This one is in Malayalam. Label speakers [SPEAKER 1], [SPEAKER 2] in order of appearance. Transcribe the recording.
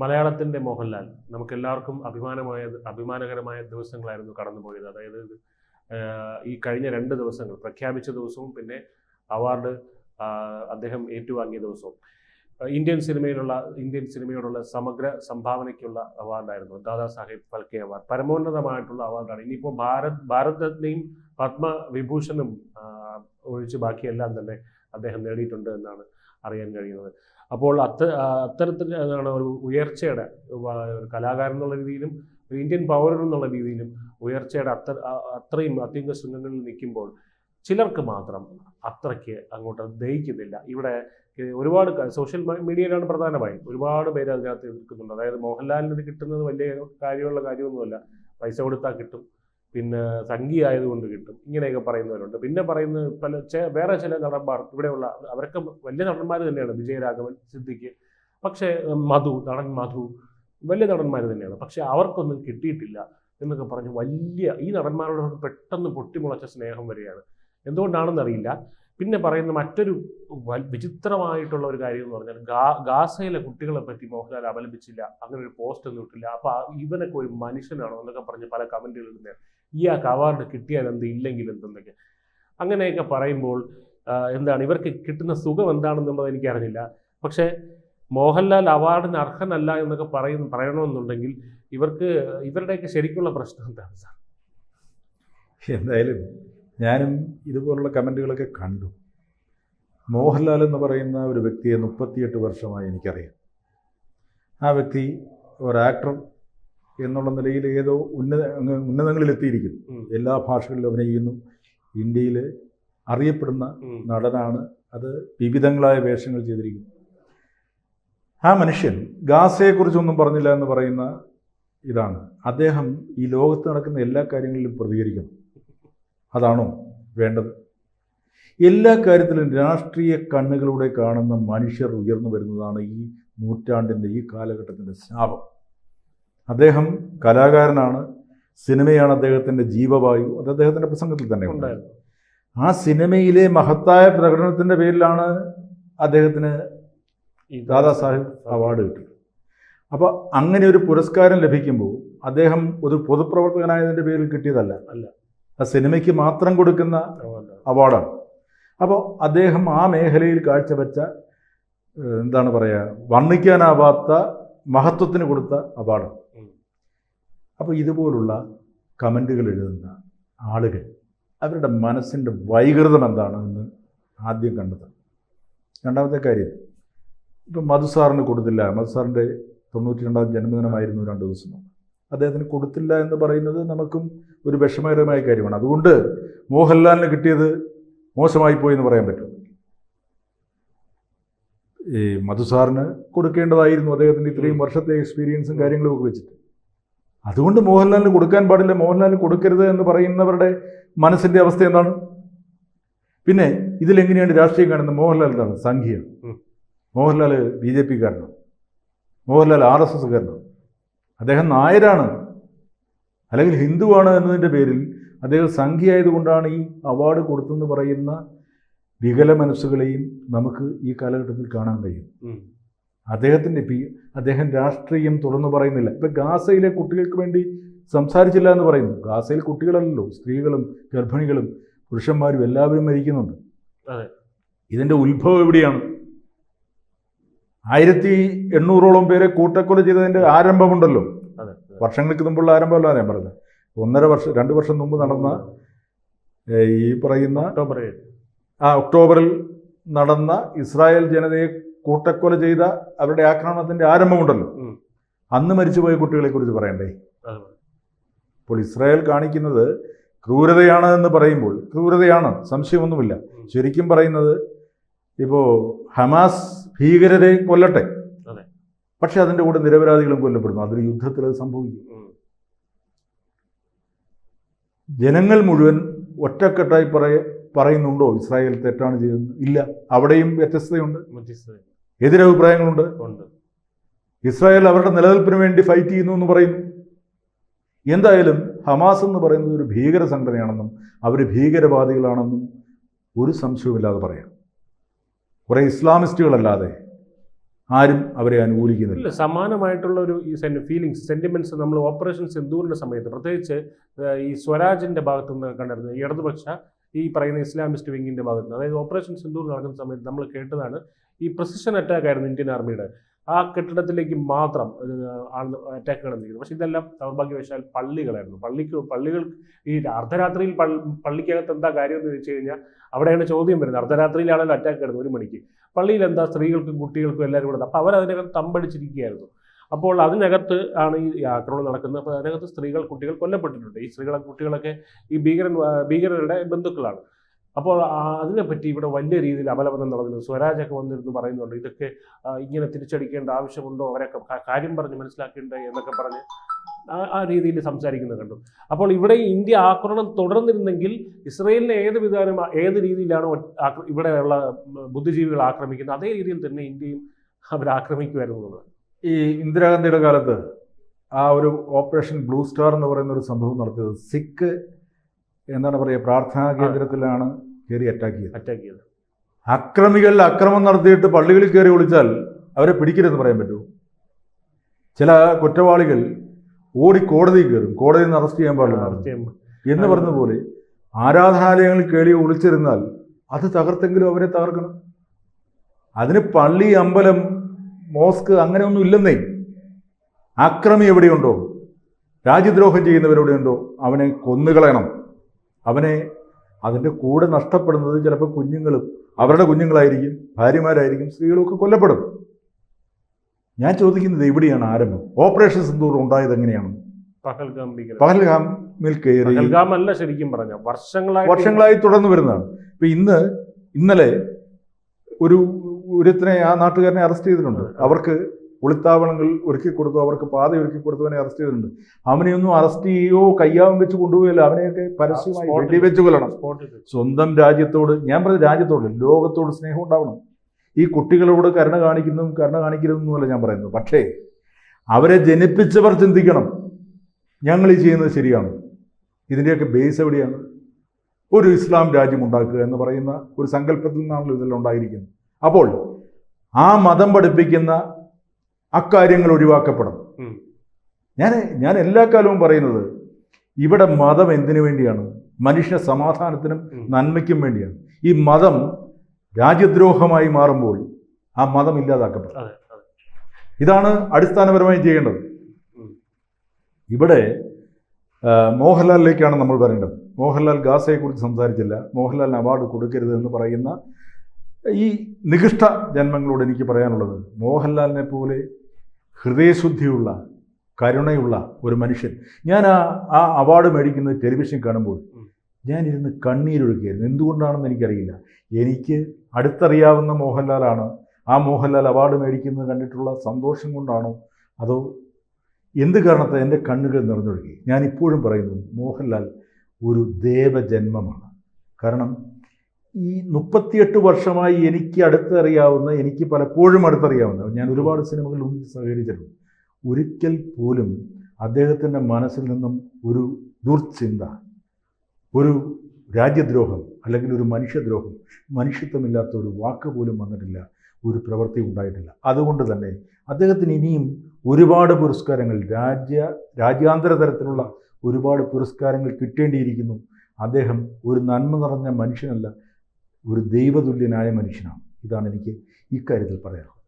[SPEAKER 1] മലയാളത്തിന്റെ മോഹൻലാൽ. നമുക്ക് എല്ലാവർക്കും അഭിമാനമായ അഭിമാനകരമായ ദിവസങ്ങളായിരുന്നു കടന്നുപോയത്. അതായത് ഈ കഴിഞ്ഞ രണ്ട് ദിവസങ്ങൾ പ്രഖ്യാപിച്ച ദിവസവും പിന്നെ അവാർഡ് അദ്ദേഹം ഏറ്റുവാങ്ങിയ ദിവസവും. ഇന്ത്യൻ സിനിമയിലുള്ള ഇന്ത്യൻ സിനിമയോടുള്ള സമഗ്ര സംഭാവനയ്ക്കുള്ള അവാർഡായിരുന്നു ദാദാ സാഹേബ് ഫൽക്കെ അവാർഡ്. പരമോന്നതമായിട്ടുള്ള അവാർഡാണ്. ഇനിയിപ്പോൾ ഭാരത് ഭാരത് പത്മവിഭൂഷണും ഒഴിച്ച് ബാക്കിയെല്ലാം തന്നെ അദ്ദേഹം നേടിയിട്ടുണ്ട് എന്നാണ് അറിയാൻ കഴിയുന്നത്. അപ്പോൾ അത്ത അത്തരത്തിൽ എന്താണ് ഒരു ഉയർച്ചയുടെ ഒരു കലാകാരൻ എന്നുള്ള രീതിയിലും ഇന്ത്യൻ പൗരൻ എന്നുള്ള രീതിയിലും ഉയർച്ചയുടെ അത്ര അത്രയും അത്യുംഗ ശൃംഗങ്ങളിൽ നിൽക്കുമ്പോൾ ചിലർക്ക് മാത്രം അത്രയ്ക്ക് അങ്ങോട്ട് ദഹിക്കുന്നില്ല. ഇവിടെ ഒരുപാട് സോഷ്യൽ മീഡിയയിലാണ് പ്രധാനമായും ഒരുപാട് പേര് അതിനകത്ത് എതിർക്കുന്നുണ്ട് അതായത് മോഹൻലാലിന് ഇത് കിട്ടുന്നത് വലിയ കാര്യമുള്ള കാര്യമൊന്നുമല്ല. പൈസ കൊടുത്താൽ കിട്ടും. പിന്നെ സംഗീത ആയതുകൊണ്ട് കിട്ടും. ഇങ്ങനെയൊക്കെ പറയുന്നവരുണ്ട്. പിന്നെ പറയുന്ന പല വേറെ ചില നടന്മാർ ഇവിടെയുള്ള അവരൊക്കെ വലിയ നടന്മാർ തന്നെയാണ്. വിജയരാഘവൻ സിദ്ദിഖ്. പക്ഷേ മധു നടൻ മധു വലിയ നടന്മാർ തന്നെയാണ്. പക്ഷെ അവർക്കൊന്നും കിട്ടിയിട്ടില്ല എന്നൊക്കെ പറഞ്ഞ് വലിയ ഈ നടന്മാരോട് പെട്ടെന്ന് പൊട്ടിമുളച്ച സ്നേഹം വരികയാണ് എന്തുകൊണ്ടാണെന്ന് അറിയില്ല പിന്നെ പറയുന്ന മറ്റൊരു വിചിത്രമായിട്ടുള്ള ഒരു കാര്യം എന്ന് പറഞ്ഞാൽ ഗാ ഗാസയിലെ കുട്ടികളെ പറ്റി മോഹൻലാൽ അപലപിച്ചില്ല അങ്ങനെ ഒരു പോസ്റ്റ് ഒന്നും ഇട്ടില്ല. അപ്പൊ ഇവനൊക്കെ ഒരു മനുഷ്യനാണോ എന്നൊക്കെ പറഞ്ഞ് പല കമന്റുകൾ ഇടുന്നത് ഇയാൾക്ക് അവാർഡ് കിട്ടിയാൽ എന്ത് ഇല്ലെങ്കിൽ എന്തെന്നൊക്കെ. അങ്ങനെയൊക്കെ പറയുമ്പോൾ എന്താണ് ഇവർക്ക് കിട്ടുന്ന സുഖം എന്താണെന്നുള്ളത് എനിക്കറിഞ്ഞില്ല. പക്ഷേ മോഹൻലാൽ അവാർഡിന് അർഹനല്ല എന്നൊക്കെ പറയുന്ന പറയണമെന്നുണ്ടെങ്കിൽ ഇവർക്ക് ഇവരുടെയൊക്കെ ശരിക്കുള്ള പ്രശ്നം എന്താണ് സാർ?
[SPEAKER 2] എന്തായാലും ഞാനും ഇതുപോലുള്ള കമന്റുകളൊക്കെ കണ്ടു. മോഹൻലാൽ എന്ന് പറയുന്ന ഒരു വ്യക്തിയെ മുപ്പത്തിയെട്ട് വർഷമായി എനിക്കറിയാം. ആ വ്യക്തി ഒരു ആക്ടർ എന്നുള്ള നിലയിൽ ഏതോ ഉന്നത ഉന്നതങ്ങളിൽ
[SPEAKER 1] എത്തിയിരിക്കുന്നു.
[SPEAKER 2] എല്ലാ ഭാഷകളിലും അഭിനയിക്കുന്നു. ഇന്ത്യയിൽ അറിയപ്പെടുന്ന നടനാണ്. അത് വിവിധങ്ങളായ വേഷങ്ങൾ ചെയ്തിരിക്കുന്നു. ആ മനുഷ്യൻ ഗാസയെക്കുറിച്ചൊന്നും പറഞ്ഞില്ല എന്ന് പറയുന്ന ഇതാണ്. അദ്ദേഹം ഈ ലോകത്ത് നടക്കുന്ന എല്ലാ കാര്യങ്ങളിലും പ്രതികരിക്കണം. അതാണോ വേണ്ടത്? എല്ലാ കാര്യത്തിലും രാഷ്ട്രീയ കണ്ണുകളിലൂടെ കാണുന്ന മനുഷ്യർ ഉയർന്നു വരുന്നതാണ് ഈ നൂറ്റാണ്ടിന്റെ ഈ കാലഘട്ടത്തിന്റെ ശാപം. അദ്ദേഹം കലാകാരനാണ്. സിനിമയാണ് അദ്ദേഹത്തിന്റെ ജീവവായു. അത് അദ്ദേഹത്തിന്റെ പ്രസംഗത്തിൽ തന്നെ
[SPEAKER 1] ഉണ്ടായിരുന്നു.
[SPEAKER 2] ആ സിനിമയിലെ മഹത്തായ പ്രകടനത്തിന്റെ പേരിലാണ് അദ്ദേഹത്തിന്
[SPEAKER 1] ഈ
[SPEAKER 2] ദാദാ സാഹിബ് അവാർഡ് കിട്ടിയത്. അപ്പോൾ അങ്ങനെ ഒരു പുരസ്കാരം ലഭിക്കുമ്പോൾ അദ്ദേഹം ഒരു പൊതുപ്രവർത്തകനായതിന്റെ പേരിൽ കിട്ടിയതല്ല.
[SPEAKER 1] അല്ല.
[SPEAKER 2] ആ സിനിമയ്ക്ക് മാത്രം കൊടുക്കുന്ന
[SPEAKER 1] അവാർഡാണ്.
[SPEAKER 2] അപ്പോൾ അദ്ദേഹം ആ മേഖലയിൽ കാഴ്ചവെച്ച എന്താണ് പറയുക വർണിക്കാനാവാത്ത മഹത്വത്തിന് കൊടുത്ത അവാർഡാണ്. അപ്പോൾ ഇതുപോലുള്ള കമന്റുകൾ എഴുതുന്ന ആളുകൾ അവരുടെ മനസ്സിന്റെ വൈകൃതം എന്താണെന്ന് ആദ്യം കണ്ടെത്തണം. രണ്ടാമത്തെ കാര്യം ഇപ്പം മധുസാറിന് കൊടുത്തില്ല. മധുസാറിന്റെ തൊണ്ണൂറ്റി രണ്ടാം ജന്മദിനമായിരുന്നു രണ്ട് ദിവസം അദ്ദേഹത്തിന് കൊടുത്തില്ല എന്ന് പറയുന്നത് നമുക്കും ഒരു വിഷമകരമായ കാര്യമാണ്. അതുകൊണ്ട് മോഹൻലാലിന് കിട്ടിയത് മോശമായി പോയി എന്ന് പറയാൻ പറ്റും. ഈ മധുസാറിന് കൊടുക്കേണ്ടതായിരുന്നു അദ്ദേഹത്തിന്റെ ഇത്രയും വർഷത്തെ എക്സ്പീരിയൻസും കാര്യങ്ങളും ഒക്കെ വെച്ചിട്ട്. അതുകൊണ്ട് മോഹൻലാലിന് കൊടുക്കാൻ പാടില്ല. മോഹൻലാലിന് കൊടുക്കരുത് എന്ന് പറയുന്നവരുടെ മനസ്സിന്റെ അവസ്ഥ എന്താണ്? പിന്നെ ഇതിലെങ്ങനെയാണ് രാഷ്ട്രീയം കാണുന്നത്? മോഹൻലാൽ എന്താണ്
[SPEAKER 1] സംഘീയ.
[SPEAKER 2] മോഹൻലാൽ ബി ജെ പിക്കാരനാണ്. മോഹൻലാൽ ആർ എസ് എസ്സുകാരനാണ്. അദ്ദേഹം നായരാണ്. അല്ലെങ്കിൽ ഹിന്ദുവാണ് എന്നതിന്റെ പേരിൽ അദ്ദേഹം സംഖ്യയായതുകൊണ്ടാണ് ഈ അവാർഡ് കൊടുത്തെന്ന് പറയുന്ന വികല മനസ്സുകളെയും നമുക്ക് ഈ കാലഘട്ടത്തിൽ കാണാൻ കഴിയും. അദ്ദേഹത്തിന്റെ പി അദ്ദേഹം രാഷ്ട്രീയം തുറന്നു പറയുന്നില്ല. ഇപ്പം ഗാസയിലെ കുട്ടികൾക്ക് വേണ്ടി സംസാരിച്ചില്ല എന്ന് പറയുന്നു. ഗാസയിൽ കുട്ടികളല്ലല്ലോ സ്ത്രീകളും ഗർഭിണികളും പുരുഷന്മാരും എല്ലാവരും മരിക്കുന്നുണ്ട്. ഇതിന്റെ ഉത്ഭവം എവിടെയാണ്? ആയിരത്തി എണ്ണൂറോളം പേരെ കൂട്ടക്കൊല ചെയ്തതിന്റെ ആരംഭമുണ്ടല്ലോ. വർഷങ്ങൾക്ക് മുമ്പുള്ള ആരംഭമല്ല ഞാൻ പറഞ്ഞത്. ഒന്നര വർഷം രണ്ട് വർഷം മുമ്പ് നടന്ന ഈ പറയുന്ന
[SPEAKER 1] ഒക്ടോബർ
[SPEAKER 2] ആ ഒക്ടോബറിൽ നടന്ന ഇസ്രായേൽ ജനതയെ കൂട്ടക്കൊല ചെയ്ത അവരുടെ ആക്രമണത്തിന്റെ ആരംഭമുണ്ടല്ലോ. അന്ന് മരിച്ചുപോയ കുട്ടികളെ കുറിച്ച് പറയണ്ടേ. അപ്പോൾ ഇസ്രായേൽ കാണിക്കുന്നത് ക്രൂരതയാണ് എന്ന് പറയുമ്പോൾ ക്രൂരതയാണ് സംശയമൊന്നുമില്ല. ശരിക്കും പറയുന്നത് ഇപ്പോ ഹമാസ് ഭീകരരെ കൊല്ലട്ടെ. പക്ഷെ അതിന്റെ കൂടെ നിരപരാധികളും കൊല്ലപ്പെടുന്നു. അതൊരു യുദ്ധത്തിൽ അത് സംഭവിക്കും. ജനങ്ങൾ മുഴുവൻ ഒറ്റക്കെട്ടായി പറയ പറയുന്നുണ്ടോ ഇസ്രായേൽ തെറ്റാണ് ചെയ്തത് ഇല്ല. അവിടെയും വ്യത്യസ്തതയുണ്ട്.
[SPEAKER 1] വ്യത്യസ്തത
[SPEAKER 2] എതിരഭിപ്രായങ്ങളുണ്ട്?
[SPEAKER 1] ഉണ്ട്.
[SPEAKER 2] ഇസ്രായേൽ അവരുടെ നിലനിൽപ്പിന് വേണ്ടി ഫൈറ്റ് ചെയ്യുന്നു എന്ന് പറയുന്നു എന്തായാലും ഹമാസ് എന്ന് പറയുന്നത് ഒരു ഭീകര സംഘടനയാണെന്നും അവർ ഭീകരവാദികളാണെന്നും ഒരു സംശയവുമില്ലാതെ പറയാം. കുറേ ഇസ്ലാമിസ്റ്റുകളല്ലാതെ ആരും അവരെ അനുകൂലിക്കുന്നില്ല.
[SPEAKER 1] സമാനമായിട്ടുള്ള ഒരു ഫീലിങ്സ് സെന്റിമെന്റ്സ് നമ്മൾ ഓപ്പറേഷൻ സിന്ധുവിന്റെ സമയത്ത് പ്രത്യേകിച്ച് ഈ സ്വരാജിന്റെ ഭാഗത്ത് നിന്ന് കണ്ടിരുന്നത് ഇടതുപക്ഷ ഈ പറയുന്ന ഇസ്ലാമിസ്റ്റ് വിങ്ങിന്റെ ഭാഗത്ത് അതായത് ഓപ്പറേഷൻ സിന്ധൂർ നടക്കുന്ന സമയത്ത് നമ്മൾ കേട്ടതാണ് ഈ പ്രസിഷൻ അറ്റാക്ക് ആയിരുന്നു ഇന്ത്യൻ ആർമിയുടെ ആ കെട്ടിടത്തിലേക്ക് മാത്രം അറ്റാക്ക് നടന്നിരിക്കുന്നത് പക്ഷെ ഇതെല്ലാം ദൗർഭാഗ്യവശാൽ പള്ളികളായിരുന്നു. പള്ളിക്ക് പള്ളികൾ ഈ അർദ്ധരാത്രിയിൽ പള്ളി പള്ളിക്കകത്ത് എന്താ കാര്യം എന്ന് വെച്ച് കഴിഞ്ഞാൽ അവിടെയാണ് ചോദ്യം വരുന്നത്. അർദ്ധരാത്രിയിലാണല്ലോ അറ്റാക്ക് കിടന്നത് ഒരു മണിക്ക്. പള്ളിയിൽ എന്താ സ്ത്രീകൾക്കും കുട്ടികൾക്കും എല്ലാവരും കൂടെ അപ്പോൾ അവരതിനകത്ത് തമ്പടിച്ചിരിക്കുകയായിരുന്നു. അപ്പോൾ അതിനകത്ത് ആണ് ഈ ആക്രമണം നടക്കുന്നത്. അപ്പോൾ അതിനകത്ത് സ്ത്രീകൾ കുട്ടികൾ കൊല്ലപ്പെട്ടിട്ടുണ്ട്. ഈ സ്ത്രീകളെ കുട്ടികളൊക്കെ ഈ ഭീകരൻ ഭീകരരുടെ ബന്ധുക്കളാണ്. അപ്പോൾ അതിനെപ്പറ്റി ഇവിടെ വലിയ രീതിയിൽ അപലപനം നടന്നു സ്വരാജൊക്കെ വന്നിരുന്നു പറയുന്നുണ്ട്. ഇതൊക്കെ ഇങ്ങനെ തിരിച്ചടിക്കേണ്ട ആവശ്യമുണ്ടോ? അവരൊക്കെ കാര്യം പറഞ്ഞ് മനസ്സിലാക്കേണ്ടേ എന്നൊക്കെ പറഞ്ഞ് ആ- രീതിയിൽ സംസാരിക്കുന്നത് കണ്ടു. അപ്പോൾ ഇവിടെ ഇന്ത്യ ആക്രമണം തുടർന്നിരുന്നെങ്കിൽ ഇസ്രയേലിനെ ഏത് വിധാനം ഏത് രീതിയിലാണ് ഇവിടെയുള്ള ബുദ്ധിജീവികൾ ആക്രമിക്കുന്നത്? അതേ രീതിയിൽ തന്നെ ഇന്ത്യയും അവർ ആക്രമിക്കുമായിരുന്നു എന്നുള്ളത്.
[SPEAKER 2] ഈ ഇന്ദിരാഗാന്ധിയുടെ കാലത്ത് ആ ഒരു ഓപ്പറേഷൻ ബ്ലൂ സ്റ്റാർ എന്ന് പറയുന്ന ഒരു സംഭവം നടത്തിയത്. സിഖ് എന്താണ് പറയുക പ്രാർത്ഥനാ കേന്ദ്രത്തിലാണ് കയറി അറ്റാക്ക് ചെയ്തത്
[SPEAKER 1] അറ്റാക്ക് ചെയ്തത്
[SPEAKER 2] അക്രമികൾ അക്രമം നടത്തിയിട്ട് പള്ളികളിൽ കയറി ഒളിച്ചാൽ അവരെ പിടിക്കരുതെന്ന് പറയാൻ പറ്റുമോ ചില കുറ്റവാളികൾ ഓടി കോടതിയിൽ കയറും. കോടതിയിൽ നിന്ന് അറസ്റ്റ് ചെയ്യാൻ പാടില്ല. എന്ന് പറഞ്ഞതുപോലെ ആരാധനാലയങ്ങളിൽ കയറി ഒളിച്ചിരുന്നാൽ അത് തകർത്തെങ്കിലും അവരെ തകർക്കണം. അതിന് പള്ളി അമ്പലം മോസ്ക് അങ്ങനെയൊന്നും ഇല്ലെന്നേ. അക്രമി എവിടെയുണ്ടോ? രാജ്യദ്രോഹം ചെയ്യുന്നവരെവിടെയുണ്ടോ അവനെ കൊന്നുകളയണം. അവനെ അതിന്റെ കൂടെ നഷ്ടപ്പെടുന്നത് ചിലപ്പോൾ കുഞ്ഞുങ്ങളും അവരുടെ കുഞ്ഞുങ്ങളായിരിക്കും ഭാര്യമാരായിരിക്കും സ്ത്രീകളൊക്കെ കൊല്ലപ്പെടും. ഞാൻ ചോദിക്കുന്നത് എവിടെയാണ് ആരംഭം. ഓപ്പറേഷൻ സിന്ദൂർ ഉണ്ടായത് എങ്ങനെയാണ്? പഹൽഗാമിൽ കയറി
[SPEAKER 1] അല്ല ശരിക്കും പറഞ്ഞ വർഷങ്ങളായി
[SPEAKER 2] വർഷങ്ങളായി തുടർന്ന് വരുന്നതാണ്. ഇപ്പൊ ഇന്ന് ഇന്നലെ ഒരു ഒരുത്തിനെ ആ നാട്ടുകാരനെ അറസ്റ്റ് ചെയ്തിട്ടുണ്ട്. അവർക്ക് ഒളിത്താവളങ്ങൾ ഒരുക്കി കൊടുത്തു അവർക്ക് പാത ഒരുക്കി കൊടുത്തവനെ അറസ്റ്റ് ചെയ്തിട്ടുണ്ട്. അവനെയൊന്നും അറസ്റ്റ് ചെയ്യുകയോ കയ്യാവും വെച്ച് കൊണ്ടുപോയില്ല അവനെയൊക്കെ പരസ്യമായി
[SPEAKER 1] വെച്ച്
[SPEAKER 2] വെടിവെച്ച് കൊല്ലണം. സ്വന്തം രാജ്യത്തോട് ഞാൻ പറഞ്ഞ രാജ്യത്തോട് ലോകത്തോട് സ്നേഹം ഉണ്ടാവണം ഈ കുട്ടികളോട് കരുണ കാണിക്കുന്നതും കരുണ കാണിക്കരുതെന്നുമല്ല ഞാൻ പറയുന്നത്. പക്ഷേ അവരെ ജനിപ്പിച്ചവർ ചിന്തിക്കണം. ഞങ്ങൾ ഈ ചെയ്യുന്നത് ശരിയാണ്. ഇതിന്റെയൊക്കെ ബേസ് എവിടെയാണ്? ഒരു ഇസ്ലാം രാജ്യം ഉണ്ടാക്കുക എന്ന് പറയുന്ന ഒരു സങ്കല്പത്തിൽ നിന്നാണല്ലോ ഇതെല്ലാം ഉണ്ടായിരിക്കുന്നത്. അപ്പോൾ ആ മതം പഠിപ്പിക്കുന്ന അക്കാര്യങ്ങൾ ഒഴിവാക്കപ്പെടണം. ഞാൻ ഞാൻ എല്ലാ കാലവും പറയുന്നത് ഇവിടെ മതം എന്തിനു വേണ്ടിയാണ്? മനുഷ്യ സമാധാനത്തിനും. നന്മയ്ക്കും വേണ്ടിയാണ്. ഈ മതം രാജ്യദ്രോഹമായി മാറുമ്പോൾ ആ മതം ഇല്ലാതാക്കപ്പെടും. ഇതാണ് അടിസ്ഥാനപരമായി ചെയ്യേണ്ടത്. ഇവിടെ മോഹൻലാലിലേക്കാണ് നമ്മൾ വരേണ്ടത്. മോഹൻലാൽ ഗാസയെക്കുറിച്ച് സംസാരിച്ചില്ല. മോഹൻലാലിന് അവാർഡ് കൊടുക്കരുത് എന്ന് പറയുന്ന ഈ നികൃഷ്ട ജന്മങ്ങളോട് എനിക്ക് പറയാനുള്ളത്. മോഹൻലാലിനെ പോലെ ഹൃദയശുദ്ധിയുള്ള കരുണയുള്ള ഒരു മനുഷ്യൻ. ഞാൻ ആ ആ അവാർഡ് മേടിക്കുന്നത് ടെലിവിഷൻ കാണുമ്പോൾ. ഞാനിരുന്ന് കണ്ണീരൊഴുക്കിയായിരുന്നു എന്തുകൊണ്ടാണെന്ന് എനിക്കറിയില്ല. എനിക്ക് അടുത്തറിയാവുന്ന മോഹൻലാലാണ് ആ മോഹൻലാൽ അവാർഡ് മേടിക്കുന്നത് കണ്ടിട്ടുള്ള സന്തോഷം കൊണ്ടാണോ? അതോ എന്ത് കാരണത്തെ എന്റെ കണ്ണുകൾ നിറഞ്ഞൊഴുകി? ഞാൻ ഇപ്പോഴും പറയുന്നു മോഹൻലാൽ ഒരു ദേവജന്മമാണ്. കാരണം ഈ മുപ്പത്തിയെട്ട് വർഷമായി എനിക്ക് അടുത്തറിയാവുന്ന എനിക്ക് പലപ്പോഴും അടുത്തറിയാവുന്ന ഞാൻ ഒരുപാട് സിനിമകളിൽ സഹകരിച്ചിട്ടുണ്ട്. ഒരിക്കൽ പോലും അദ്ദേഹത്തിന്റെ മനസ്സിൽ നിന്നും ഒരു ദുർചിന്ത ഒരു രാജ്യദ്രോഹം അല്ലെങ്കിൽ ഒരു മനുഷ്യദ്രോഹം മനുഷ്യത്വമില്ലാത്ത ഒരു വാക്ക് പോലും വന്നിട്ടില്ല ഒരു പ്രവൃത്തി ഉണ്ടായിട്ടില്ല. അതുകൊണ്ട് തന്നെ അദ്ദേഹത്തിന് ഇനിയും ഒരുപാട് പുരസ്കാരങ്ങൾ രാജ്യ രാജ്യാന്തര തരത്തിലുള്ള ഒരുപാട് പുരസ്കാരങ്ങൾ കിട്ടേണ്ടിയിരിക്കുന്നു. അദ്ദേഹം ഒരു നന്മ നിറഞ്ഞ മനുഷ്യനല്ല. ഒരു ദൈവതുല്യനായ മനുഷ്യനാണ്. ഇതാണ് എനിക്ക് ഇക്കാര്യത്തിൽ പറയാനുള്ളത്.